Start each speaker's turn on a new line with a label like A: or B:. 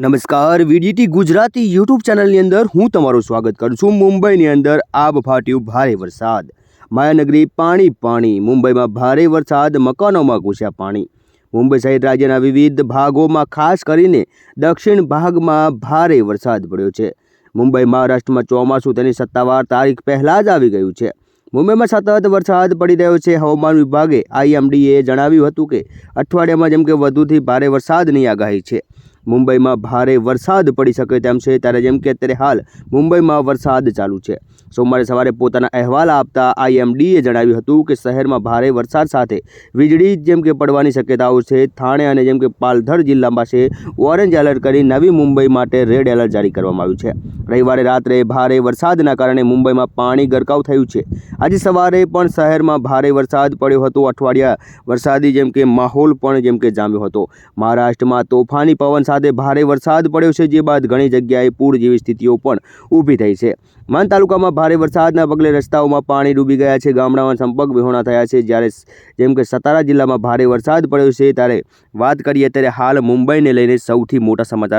A: નમસ્કાર, VDT Gujarati YouTube ચેનલની અંદર હું તમારું સ્વાગત કરું છું. મુંબઈની અંદર આબ ફાટ્યું ભારે વરસાદ. માયાનગરી પાણી પાણી. મુંબઈમાં ભારે વરસાદ, મકાનોમાં ઘૂસ્યા પાણી. મુંબઈ સહિત રાજ્યના વિવિધ ભાગોમાં ખાસ કરીને દક્ષિણ ભાગમાં ભારે વરસાદ પડ્યો છે. મુંબઈ મહારાષ્ટ્રમાં ચોમાસું તેની સત્તાવાર તારીખ પહેલાં જ આવી ગયું છે. મુંબઈમાં સતત વરસાદ પડી રહ્યો છે. હવામાન વિભાગે આઈએમડીએ જણાવ્યું હતું કે અઠવાડિયામાં જેમ કે વધુથી ભારે વરસાદની આગાહી છે. મુંબઈમાં ભારે વરસાદ પડી શકે તેમ છે. ત્યારે જેમ કે અત્યારે હાલ મુંબઈમાં વરસાદ ચાલુ છે. સોમવારે સવારે પોતાના અહેવાલ આપતા આઈએમડીએ જણાવ્યું હતું કે શહેરમાં ભારે વરસાદ સાથે વીજળી જેમ કે પડવાની શક્યતાઓ છે. થાણે અને જેમ કે પાલઘર જિલ્લામાં છે. ઓરેન્જ એલર્ટ કરી નવી મુંબઈ માટે રેડ એલર્ટ જારી કરવામાં આવ્યું છે. રવિવારે રાત્રે ભારે વરસાદના કારણે મુંબઈમાં પાણી ગરકાવ થયું છે. આજે સવારે પણ શહેરમાં ભારે વરસાદ પડ્યો હતો. અઠવાડિયા વરસાદી જેમ કે માહોલ પણ જેમ કે જામ્યો હતો. મહારાષ્ટ્રમાં તોફાની પવન સાથે ભારે વરસાદ પડ્યો છે, જે બાદ ઘણી જગ્યાએ પૂર જેવી સ્થિતિઓ પણ ઊભી થઈ છે. માન તાલુકામાં ભારે વરસાદના પગલે રસ્તાઓમાં પાણી ડૂબી ગયા છે. ગામડામાં સંપર્ક વિહોણા થયા છે. જ્યારે જેમ કે સતારા જિલ્લામાં ભારે વરસાદ પડ્યો છે, ત્યારે વાત કરીએ ત્યારે હાલ મુંબઈને લઈને સૌથી મોટા સમાચાર